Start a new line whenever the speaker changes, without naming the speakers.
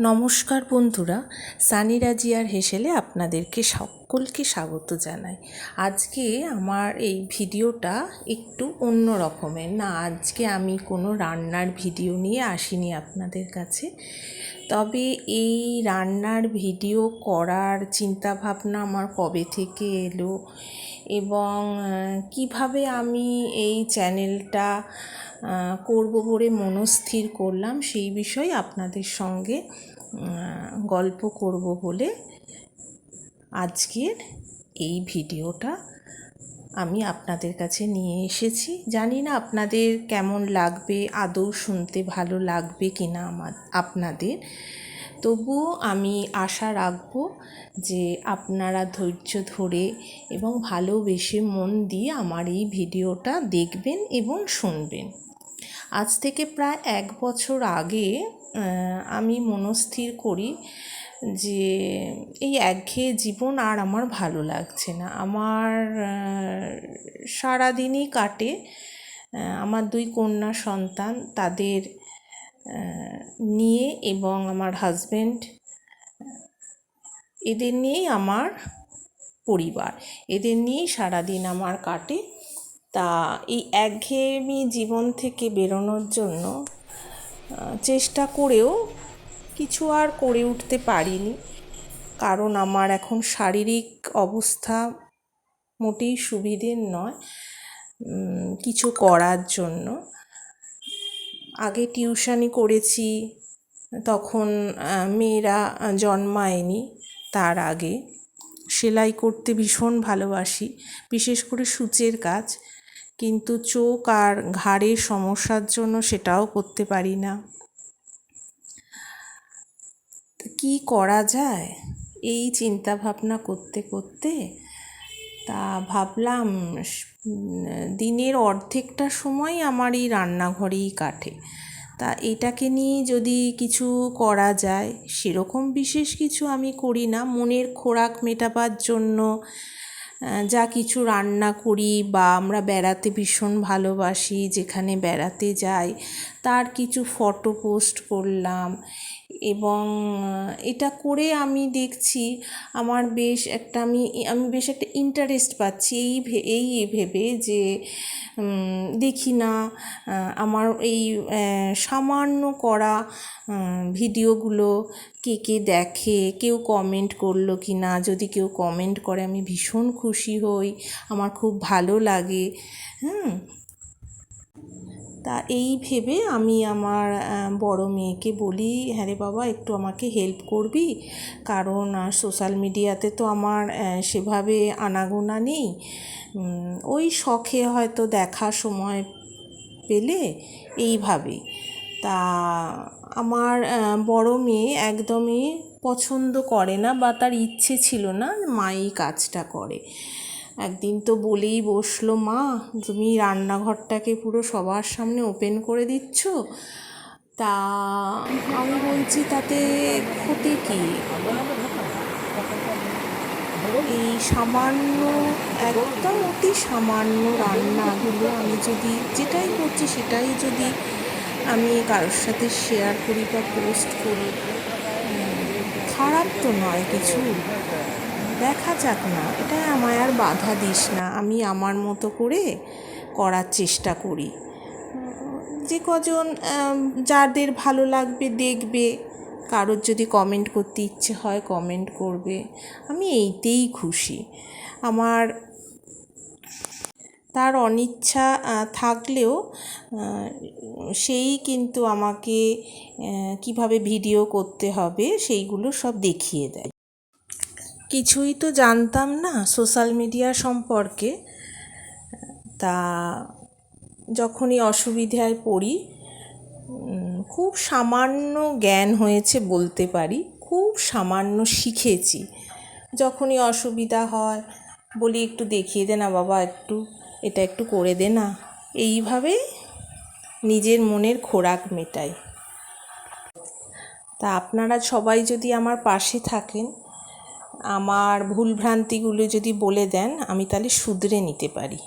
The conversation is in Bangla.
নমস্কার বন্ধুরা সানি রাজিয়ার হেসেলে আপনাদেরকে সকলকে স্বাগত জানাই। আজকে আমার এই ভিডিওটা একটু অন্য রকমের। না, আজকে আমি কোনো রান্নার ভিডিও নিয়ে আসিনি আপনাদের কাছে। তবে এই রান্নার ভিডিও করার চিন্তাভাবনা আমার কবে থেকে এলো এবং কীভাবে আমি এই চ্যানেলটা করব বলে মনস্থির করলাম সেই বিষয়ে আপনাদের সঙ্গে গল্প করব বলে আজকের এই ভিডিওটা আমি আপনাদের কাছে নিয়ে এসেছি। জানি না আপনাদের কেমন লাগবে, আদৌ শুনতে ভালো লাগবে কি না আমার, আপনাদের। তবুও আমি আশা রাখব যে আপনারা ধৈর্য ধরে এবং ভালোবেসে মন দিয়ে আমার এই ভিডিওটা দেখবেন এবং শুনবেন। আজ থেকে প্রায় এক বছর আগে আমি মনস্থির করি যে এই একঘেয়ে জীবন আর আমার ভালো লাগছে না। আমার সারাদিনই কাটে। আমার দুই কন্যা সন্তান তাদের নিয়ে এবং আমার হাজব্যান্ড এদের নিয়েই আমার পরিবার। এদের নিয়েই সারাদিন আমার কাটে। তা এই একঘেয়েমি জীবন থেকে বেরোনোর জন্য চেষ্টা করেও কিছু আর করে উঠতে পারিনি। কারণ আমার এখন শারীরিক অবস্থা মোটেই সুবিধের নয় কিছু করার জন্য। আগে টিউশানি করেছি, তখন মেয়েরা জন্মায়নি তার আগে। সেলাই করতে ভীষণ ভালোবাসি, বিশেষ করে সূচের কাজ। কিন্তু চোখ আর ঘাড়ের সমস্যার জন্য সেটাও করতে পারি না। কি করা যায়? এই চিন্তা ভাবনা করতে করতে তা ভাবলাম দিনের অর্ধেকটা সময় আমার এই রান্নাঘরেই কাটে। তা এটাকে নিয়ে যদি কিছু করা যায়, সেরকম বিশেষ কিছু আমি করি না। মনের খোরাক মেটাবার জন্য যা কিছু রান্না করি বা আমরা বেড়াতে ভীষণ ভালোবাসি, যেখানে বেড়াতে যাই, তার কিছু ফটো পোস্ট করলাম। এবং এটা করে আমি দেখছি আমার বেশ একটা আমি আমি বেশ একটা ইন্টারেস্ট পাচ্ছি এই এই ভেবে যে দেখি না আমার এই সামান্য করা ভিডিওগুলো কে কে দেখে, কেউ কমেন্ট করল কি না যদি কেউ কমেন্ট করে আমি ভীষণ খুশি হই, আমার খুব ভালো লাগে, হুম? তা এই ভেবে আমি আমার বড় মেয়েকে বলি হ্যাঁ রে বাবা, একটু আমাকে হেল্প করবি? কারণ সোশ্যাল মিডিয়াতে তো আমার সেভাবে আনাগোনা নেই। ওই শখে হয়তো দেখা সময় পেলে এইভাবেই। তা আমার বড় মেয়ে একদমই পছন্দ করে না বা তার ইচ্ছে ছিল না মা এই কাজটা করে। একদিন তো বলেই বসল, মা, তুমি রান্নাঘরটাকে পুরো সবার সামনে ওপেন করে দিচ্ছ? তা আমি বলছি, তাতে ক্ষতি কী? এই সামান্য, একদম অতি সামান্য রান্নাগুলো আমি যদি, যেটাই করছি সেটাই যদি আমি কারোর সাথে শেয়ার করি বা পোস্ট করি খারাপ তো নয় কিছু। দেখা যাক না। এটা আমায় আর বাধা দিস না। আমি আমার মতো করে করার চেষ্টা করি। যে কজন যাদের ভালো লাগবে দেখবে। কারোর যদি কমেন্ট করতে ইচ্ছে হয় কমেন্ট করবে। আমি এইতেই খুশি। আমার তার অনিচ্ছা থাকলেও সেই কিন্তু আমাকে কীভাবে ভিডিও করতে হবে, সেইগুলো সব দেখিয়ে দেয়। কিছুই তো জানতাম না সোশ্যাল মিডিয়া সম্পর্কে। তা যখনই অসুবিধায় পড়ি খুব সামান্য জ্ঞান হয়েছে বলতে পারি, খুব সামান্য শিখেছি। যখনই অসুবিধা হয়, বলি একটু দেখিয়ে দে না বাবা একটু, এটা একটু করে দে না। এইভাবে নিজের মনের খোরাক মেটাই। তা আপনারা সবাই যদি আমার পাশে থাকেন আমার ভুলভ্রান্তিগুলো যদি বলে দেন আমি তাহলে শুধরে নিতে পারি।